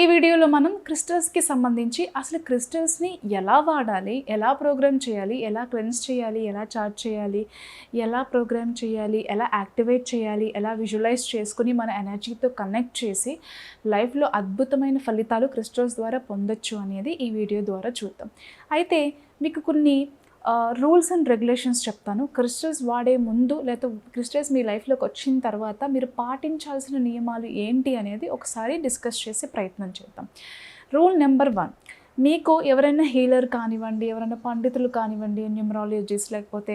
ఈ వీడియోలో మనం క్రిస్టల్స్కి సంబంధించి అసలు క్రిస్టల్స్ని ఎలా వాడాలి ఎలా ప్రోగ్రామ్ చేయాలి ఎలా క్లెన్స్ చేయాలి ఎలా చార్జ్ చేయాలి ఎలా ప్రోగ్రామ్ చేయాలి ఎలా యాక్టివేట్ చేయాలి ఎలా విజువలైజ్ చేసుకుని మన ఎనర్జీతో కనెక్ట్ చేసి లైఫ్లో అద్భుతమైన ఫలితాలు క్రిస్టల్స్ ద్వారా పొందొచ్చు అనేది ఈ వీడియో ద్వారా చూద్దాం. అయితే మీకు కొన్ని రూల్స్ అండ్ రెగ్యులేషన్స్ చెప్తాను. క్రిస్టల్స్ వాడే ముందు లేకపోతే క్రిస్టల్స్ మీ లైఫ్లోకి వచ్చిన తర్వాత మీరు పాటించాల్సిన నియమాలు ఏంటి అనేది ఒకసారి డిస్కస్ చేసే ప్రయత్నం చేద్దాం. రూల్ నెంబర్ వన్ మీకు ఎవరైనా హీలర్ కానివ్వండి ఎవరైనా పండితులు కానివ్వండి న్యూమరాలజిస్ట్ లేకపోతే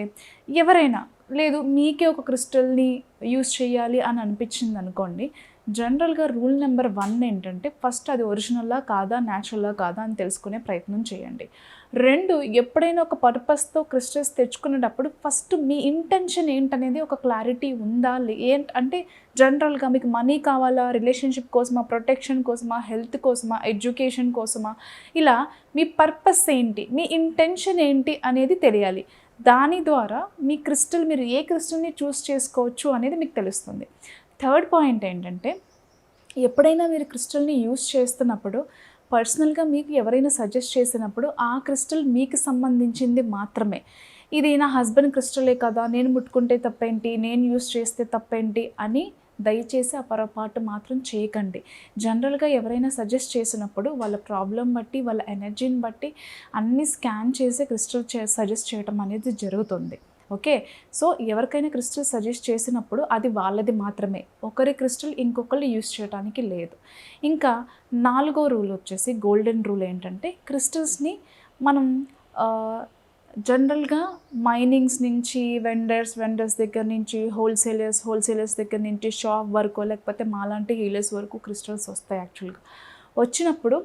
ఎవరైనా లేదు మీకే ఒక క్రిస్టల్ని యూస్ చేయాలి అని అనిపించింది అనుకోండి జనరల్గా రూల్ నెంబర్ వన్ ఏంటంటే ఫస్ట్ అది ఒరిజినల్లా కాదా న్యాచురల్లా కాదా అని తెలుసుకునే ప్రయత్నం చేయండి. రెండు ఎప్పుడైనా ఒక పర్పస్తో క్రిస్టల్స్ తెచ్చుకునేటప్పుడు ఫస్ట్ మీ ఇంటెన్షన్ ఏంటనేది ఒక క్లారిటీ ఉందా ఏంటి అంటే జనరల్గా మీకు మనీ కావాలా రిలేషన్షిప్ కోసమా ప్రొటెక్షన్ కోసమా హెల్త్ కోసమా ఎడ్యుకేషన్ కోసమా? ఇలా మీ పర్పస్ ఏంటి మీ ఇంటెన్షన్ ఏంటి అనేది తెలియాలి. దాని ద్వారా మీ క్రిస్టల్ మీరు ఏ క్రిస్టల్ని చూస్ చేసుకోవచ్చు అనేది మీకు తెలుస్తుంది. థర్డ్ పాయింట్ ఏంటంటే ఎప్పుడైనా మీరు క్రిస్టల్ని యూజ్ చేస్తున్నప్పుడు పర్సనల్గా మీకు ఎవరైనా సజెస్ట్ చేసినప్పుడు ఆ క్రిస్టల్ మీకు సంబంధించింది మాత్రమే. ఇది నా హస్బెండ్ క్రిస్టలే కదా నేను ముట్టుకుంటే తప్పేంటి నేను యూస్ చేస్తే తప్పేంటి అని దయచేసి ఆ పొరపాటు మాత్రం చేయకండి. జనరల్గా ఎవరైనా సజెస్ట్ చేసినప్పుడు వాళ్ళ ప్రాబ్లం బట్టి వాళ్ళ ఎనర్జీని బట్టి అన్ని స్కాన్ చేసి క్రిస్టల్ సజెస్ట్ చేయడం అనేది జరుగుతుంది. ఓకే? సో ఎవరికైనా క్రిస్టల్ సజెస్ట్ చేసినప్పుడు అది వాళ్ళది మాత్రమే. ఒకరి క్రిస్టల్ ఇంకొకరు యూస్ చేయడానికి లేదు. ఇంకా నాలుగో రూల్ వచ్చేసి గోల్డెన్ రూల్ ఏంటంటే క్రిస్టల్స్ని మనం జనరల్గా మైనింగ్స్ నుంచి వెండర్స్ వెండర్స్ దగ్గర నుంచి హోల్సేలర్స్ హోల్సేలర్స్ దగ్గర నుంచి షాప్ వరకు లేకపోతే మాలాంటి హీలర్స్ వరకు క్రిస్టల్స్ వస్తాయి యాక్చువల్గా. వచ్చినప్పుడు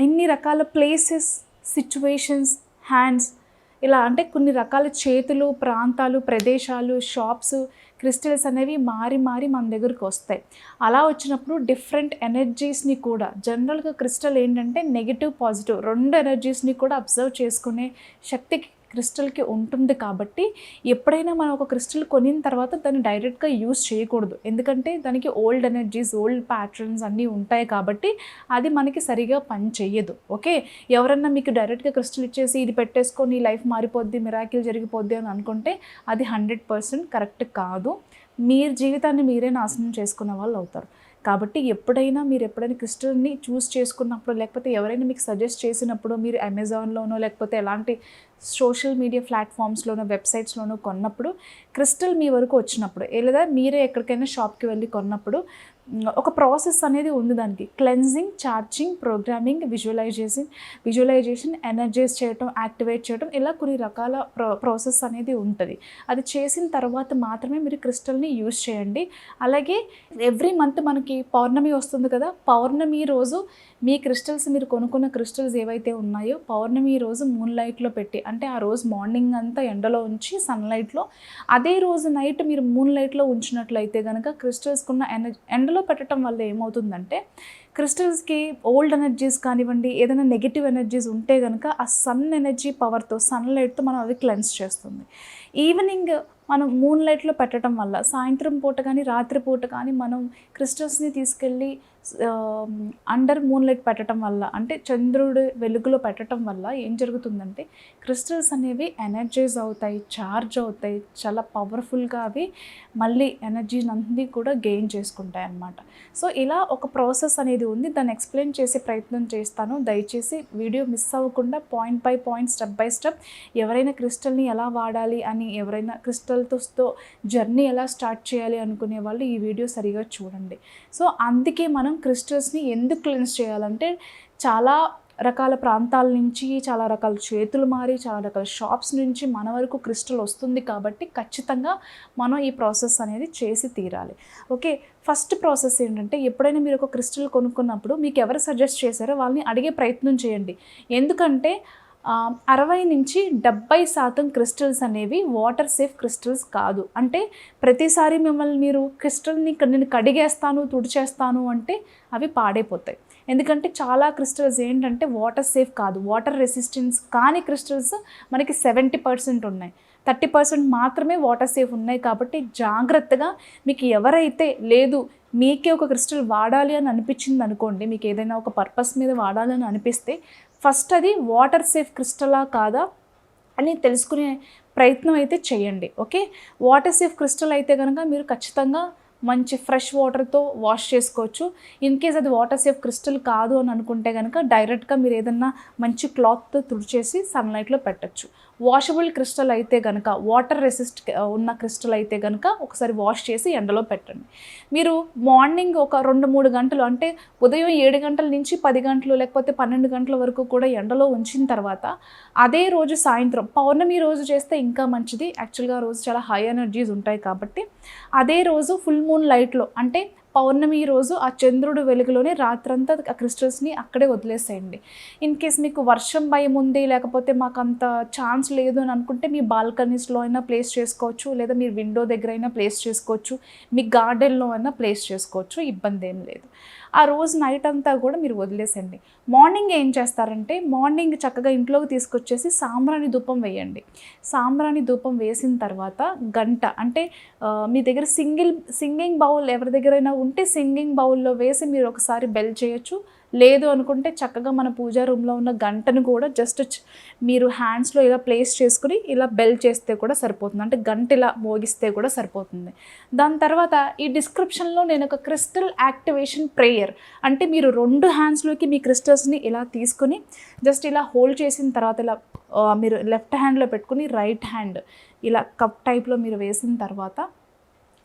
ఎన్ని రకాల ప్లేసెస్ సిచ్యువేషన్స్ హ్యాండ్స్ ఇలా అంటే కొన్ని రకాల చేతులు ప్రాంతాలు ప్రదేశాలు షాప్స్ క్రిస్టల్స్ అనేవి మారి మారి మన దగ్గరికి వస్తాయి. అలా వచ్చినప్పుడు డిఫరెంట్ ఎనర్జీస్ని కూడా జనరల్గా క్రిస్టల్ ఏంటంటే నెగిటివ్ పాజిటివ్ రెండు ఎనర్జీస్ని కూడా అబ్జర్వ్ చేసుకునే శక్తికి క్రిస్టల్కి ఉంటుంది కాబట్టి ఎప్పుడైనా మనం ఒక క్రిస్టల్ కొనిన తర్వాత దాన్ని డైరెక్ట్గా యూజ్ చేయకూడదు. ఎందుకంటే దానికి ఓల్డ్ ఎనర్జీస్ ఓల్డ్ ప్యాటర్న్స్ అన్నీ ఉంటాయి కాబట్టి అది మనకి సరిగా పని చేయదు ఓకే? ఎవరన్నా మీకు డైరెక్ట్గా క్రిస్టల్ ఇచ్చేసి ఇది పెట్టేసుకొని లైఫ్ మారిపోద్ది మిరాకిల్ జరిగిపోద్ది అని అనుకుంటే అది హండ్రెడ్ పర్సెంట్ కరెక్ట్ కాదు. మీరు జీవితాన్ని మీరే నాశనం చేసుకునే వాళ్ళు అవుతారు. కాబట్టి ఎప్పుడైనా మీరు ఎప్పుడైనా క్రిస్టల్ని చూస్ చేసుకున్నప్పుడు లేకపోతే ఎవరైనా మీకు సజెస్ట్ చేసినప్పుడు మీరు అమెజాన్లోనో లేకపోతే ఎలాంటి సోషల్ మీడియా ప్లాట్ఫామ్స్లోనో వెబ్సైట్స్లోనో కొన్నప్పుడు క్రిస్టల్ మీ వరకు వచ్చినప్పుడు లేదా మీరే ఎక్కడికైనా షాప్కి వెళ్ళి కొన్నప్పుడు ఒక ప్రాసెస్ అనేది ఉంది దానికి. Cleansing charging programming visualisation visualisation energise చేయటం యాక్టివేట్ చేయటం ఇలా కొన్ని రకాల ప్రో ప్రాసెస్ అనేది ఉంటుంది. అది చేసిన తర్వాత మాత్రమే మీరు క్రిస్టల్ని యూజ్ చేయండి. అలాగే ఎవ్రీ మంత్ మనకి పౌర్ణమి వస్తుంది కదా పౌర్ణమి రోజు మీ క్రిస్టల్స్ మీరు కొనుక్కున్న క్రిస్టల్స్ ఏవైతే ఉన్నాయో పౌర్ణమి రోజు మూన్ లైట్లో పెట్టి అంటే ఆ రోజు మార్నింగ్ అంతా ఎండలో ఉంచి సన్లైట్లో అదే రోజు నైట్ మీరు మూన్ లైట్లో ఉంచినట్లయితే కనుక క్రిస్టల్స్కున్న ఎనర్జీ ఎండలో పెట్టడం వల్ల ఏమవుతుందంటే క్రిస్టల్స్కి ఓల్డ్ ఎనర్జీస్ కానివ్వండి ఏదైనా నెగిటివ్ ఎనర్జీస్ ఉంటే కనుక ఆ సన్ ఎనర్జీ పవర్తో సన్లైట్తో మనం అది క్లెన్స్ చేస్తుంది. ఈవినింగ్ మనం మూన్ లైట్లో పెట్టడం వల్ల సాయంత్రం పూట కానీ రాత్రి పూట కానీ మనం క్రిస్టల్స్ని తీసుకెళ్ళి అండర్ మూన్ లైట్ పెట్టడం వల్ల అంటే చంద్రుడు వెలుగులో పెట్టడం వల్ల ఏం జరుగుతుందంటే క్రిస్టల్స్ అనేవి ఎనర్జైజ్ అవుతాయి ఛార్జ్ అవుతాయి చాలా పవర్ఫుల్గా అవి మళ్ళీ ఎనర్జీని అన్నీ కూడా గెయిన్ చేసుకుంటాయి అన్నమాట సో ఇలా ఒక ప్రాసెస్ అనేది ఉంది. దాన్ని ఎక్స్ప్లెయిన్ చేసే ప్రయత్నం చేస్తాను. దయచేసి వీడియో మిస్ అవ్వకుండా point by point step by step ఎవరైనా క్రిస్టల్ని ఎలా వాడాలి అని ఎవరైనా క్రిస్టల్తో జర్నీ ఎలా స్టార్ట్ చేయాలి అనుకునే వాళ్ళు ఈ వీడియో సరిగా చూడండి. సో అందుకే మనం క్రిస్టల్స్ని ఎందుకు క్లిన్స్ చేయాలంటే చాలా రకాల ప్రాంతాల నుంచి చాలా రకాల చేతులు మారి చాలా రకాల షాప్స్ నుంచి మన వరకు క్రిస్టల్ వస్తుంది కాబట్టి ఖచ్చితంగా మనం ఈ ప్రాసెస్ అనేది చేసి తీరాలి. ఓకే ఫస్ట్ ప్రాసెస్ ఏంటంటే ఎప్పుడైనా మీరు ఒక క్రిస్టల్ కొనుక్కున్నప్పుడు మీకు ఎవరు సజెస్ట్ చేశారో వాళ్ళని అడిగే ప్రయత్నం చేయండి. ఎందుకంటే అరవై నుంచి డెబ్బై శాతం క్రిస్టల్స్ అనేవి వాటర్ సేఫ్ క్రిస్టల్స్ కాదు. అంటే ప్రతిసారి మిమ్మల్ని మీరు క్రిస్టల్ని నేను కడిగేస్తాను తుడిచేస్తాను అంటే అవి పాడైపోతాయి. ఎందుకంటే చాలా క్రిస్టల్స్ ఏంటంటే వాటర్ సేఫ్ కాదు. వాటర్ రెసిస్టెన్స్ కాని క్రిస్టల్స్ మనకి సెవెంటీ పర్సెంట్ ఉన్నాయి. థర్టీ పర్సెంట్ మాత్రమే వాటర్ సేఫ్ ఉన్నాయి కాబట్టి జాగ్రత్తగా మీకు ఎవరైతే లేదు మీకే ఒక క్రిస్టల్ వాడాలి అని అనిపించింది అనుకోండి మీకు ఏదైనా ఒక పర్పస్ మీద వాడాలి అని అనిపిస్తే ఫస్ట్ అది వాటర్ సేఫ్ క్రిస్టలా కాదా అని తెలుసుకునే ప్రయత్నం అయితే చేయండి ఓకే? వాటర్ సేఫ్ క్రిస్టల్ అయితే కనుక మీరు ఖచ్చితంగా మంచి ఫ్రెష్ వాటర్తో వాష్ చేసుకోవచ్చు. ఇన్ కేస్ అది వాటర్ సేఫ్ క్రిస్టల్ కాదు అని అనుకుంటే కనుక డైరెక్ట్గా మీరు ఏదన్నా మంచి క్లాత్తో తుడిచేసి సన్లైట్లో పెట్టచ్చు. వాషబుల్ క్రిస్టల్ అయితే కనుక వాటర్ రెసిస్ట్ ఉన్న క్రిస్టల్ అయితే కనుక ఒకసారి వాష్ చేసి ఎండలో పెట్టండి. మీరు మార్నింగ్ ఒక రెండు మూడు గంటలు అంటే ఉదయం ఏడు గంటల నుంచి పది గంటలు లేకపోతే పన్నెండు గంటల వరకు కూడా ఎండలో ఉంచిన తర్వాత అదే రోజు సాయంత్రం పౌర్ణమి రోజు చేస్తే ఇంకా మంచిది. యాక్చువల్గా రోజు చాలా హై ఎనర్జీస్ ఉంటాయి కాబట్టి అదే రోజు ఫుల్ మూన్ లైట్లో అంటే పౌర్ణమి రోజు ఆ చంద్రుడు వెలుగులోనే రాత్రంతా ఆ క్రిస్టల్స్ని అక్కడే వదిలేసేయండి. ఇన్ కేస్ మీకు వర్షం భయం ఉంది లేకపోతే మాకు అంత ఛాన్స్ లేదు అని అనుకుంటే మీ బాల్కనీస్లో అయినా ప్లేస్ చేసుకోవచ్చు లేదా మీరు విండో దగ్గర అయినా ప్లేస్ చేసుకోవచ్చు మీ గార్డెన్లో అయినా ప్లేస్ చేసుకోవచ్చు ఇబ్బంది ఏం లేదు. ఆ రోజు నైట్ అంతా కూడా మీరు వదిలేసండి. మార్నింగ్ ఏం చేస్తారంటే మార్నింగ్ చక్కగా ఇంట్లోకి తీసుకొచ్చేసి సాంబ్రాణి ధూపం వేయండి. సాంబ్రాణి ధూపం వేసిన తర్వాత గంట అంటే మీ దగ్గర సింగిల్ సింగింగ్ బౌల్ ఎవరి దగ్గరైనా ఉంటే సింగింగ్ బౌల్లో వేసి మీరు ఒకసారి బెల్ చేయొచ్చు. లేదు అనుకుంటే చక్కగా మన పూజా రూమ్లో ఉన్న గంటను కూడా జస్ట్ మీరు హ్యాండ్స్లో ఇలా ప్లేస్ చేసుకుని ఇలా బెల్ చేస్తే కూడా సరిపోతుంది. అంటే గంట ఇలా మోగిస్తే కూడా సరిపోతుంది. దాని తర్వాత ఈ డిస్క్రిప్షన్లో నేను ఒక క్రిస్టల్ యాక్టివేషన్ ప్రేయర్ అంటే మీరు రెండు హ్యాండ్స్లోకి మీ క్రిస్టల్స్ని ఇలా తీసుకుని జస్ట్ ఇలా హోల్డ్ చేసిన తర్వాత ఇలా మీరు లెఫ్ట్ హ్యాండ్లో పెట్టుకుని రైట్ హ్యాండ్ ఇలా కప్ టైప్లో మీరు వేసిన తర్వాత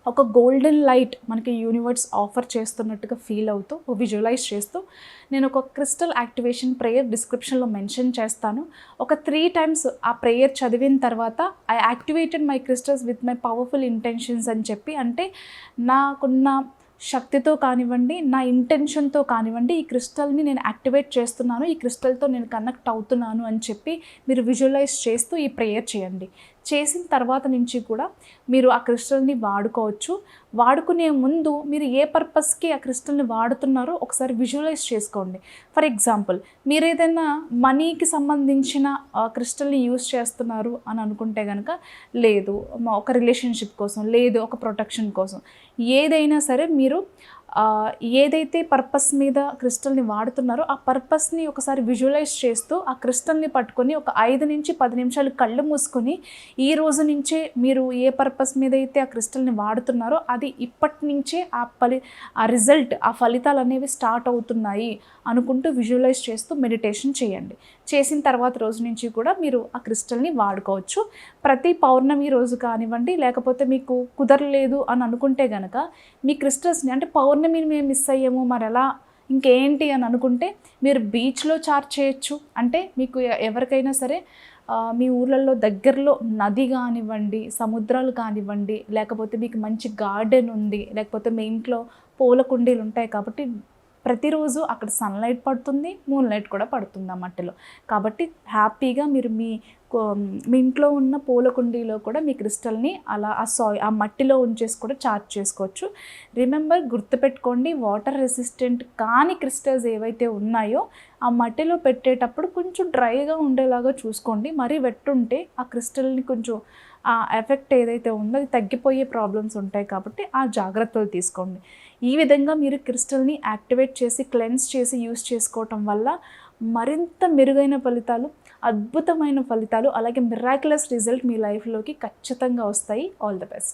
ఒక గోల్డెన్ లైట్ మనకి యూనివర్స్ ఆఫర్ చేస్తున్నట్టుగా ఫీల్ అవుతూ విజువలైజ్ చేస్తూ నేను ఒక క్రిస్టల్ యాక్టివేషన్ ప్రేయర్ డిస్క్రిప్షన్లో మెన్షన్ చేస్తాను. ఒక త్రీ టైమ్స్ ఆ ప్రేయర్ చదివిన తర్వాత I activated my crystals with my powerful intentions అని చెప్పి అంటే నాకున్న శక్తితో కానివ్వండి నా ఇంటెన్షన్తో కానివ్వండి ఈ క్రిస్టల్ని నేను యాక్టివేట్ చేస్తున్నాను ఈ క్రిస్టల్తో నేను కనెక్ట్ అవుతున్నాను అని చెప్పి మీరు విజువలైజ్ చేస్తూ ఈ ప్రేయర్ చేయండి. చేసిన తర్వాత నుంచి కూడా మీరు ఆ క్రిస్టల్ని వాడుకోవచ్చు. వాడుకునే ముందు మీరు ఏ పర్పస్కి ఆ క్రిస్టల్ని వాడుతున్నారో ఒకసారి విజువలైజ్ చేసుకోండి. ఫర్ ఎగ్జాంపుల్ మీరు ఏదైనా మనీకి సంబంధించిన ఆ క్రిస్టల్ని యూస్ చేస్తున్నారు అని అనుకుంటే కనుక లేదు ఒక రిలేషన్షిప్ కోసం లేదు ఒక ప్రొటెక్షన్ కోసం ఏదైనా సరే మీరు ఏదైతే పర్పస్ మీద క్రిస్టల్ని వాడుతున్నారో ఆ పర్పస్ని ఒకసారి విజువలైజ్ చేస్తూ ఆ క్రిస్టల్ని పట్టుకొని ఒక ఐదు నుంచి పది నిమిషాలు కళ్ళు మూసుకొని ఈ రోజు నుంచే మీరు ఏ పర్పస్ మీద అయితే ఆ క్రిస్టల్ని వాడుతున్నారో అది ఇప్పటి నుంచే ఆ ఫలి ఆ రిజల్ట్ ఆ ఫలితాలు అనేవి స్టార్ట్ అవుతున్నాయి అనుకుంటూ విజువలైజ్ చేస్తూ మెడిటేషన్ చేయండి. చేసిన తర్వాత రోజు నుంచి కూడా మీరు ఆ క్రిస్టల్ని వాడుకోవచ్చు. ప్రతి పౌర్ణమి రోజు కానివ్వండి లేకపోతే మీకు కుదరలేదు అని అనుకుంటే కనుక మీ క్రిస్టల్స్ని అంటే పౌర్ణమిని మేము మిస్ అయ్యాము మరి ఎలా ఇంకేంటి అని అనుకుంటే మీరు బీచ్లో చార్జ్ చేయొచ్చు. అంటే మీకు ఎవరికైనా సరే మీ ఊర్లలో దగ్గరలో నది కానివ్వండి సముద్రాలు కానివ్వండి లేకపోతే మీకు మంచి గార్డెన్ ఉంది లేకపోతే మీ ఇంట్లో పూల కుండీలు ఉంటాయి కాబట్టి ప్రతిరోజు అక్కడ సన్లైట్ పడుతుంది మూన్ లైట్ కూడా పడుతుంది ఆ మట్టిలో. కాబట్టి హ్యాపీగా మీరు మీ మీ ఇంట్లో ఉన్న పూల కుండీలో కూడా మీ క్రిస్టల్ని అలా ఆ సాయి ఆ మట్టిలో ఉంచేసి కూడా చార్జ్ చేసుకోవచ్చు. రిమెంబర్ గుర్తుపెట్టుకోండి వాటర్ రెసిస్టెంట్ కాని క్రిస్టల్స్ ఏవైతే ఉన్నాయో ఆ మట్టిలో పెట్టేటప్పుడు కొంచెం డ్రైగా ఉండేలాగా చూసుకోండి. మరీ వెట్టుంటే ఆ క్రిస్టల్ని కొంచెం ఆ ఎఫెక్ట్ ఏదైతే ఉందో అది తగ్గిపోయే ప్రాబ్లమ్స్ ఉంటాయి కాబట్టి ఆ జాగ్రత్తలు తీసుకోండి. ఈ విధంగా మీరు క్రిస్టల్ని యాక్టివేట్ చేసి క్లెన్స్ చేసి యూస్ చేసుకోవటం వల్ల మరింత మెరుగైన ఫలితాలు అద్భుతమైన ఫలితాలు అలాగే మిరాకులస్ రిజల్ట్ మీ లైఫ్లోకి ఖచ్చితంగా వస్తాయి. All the best.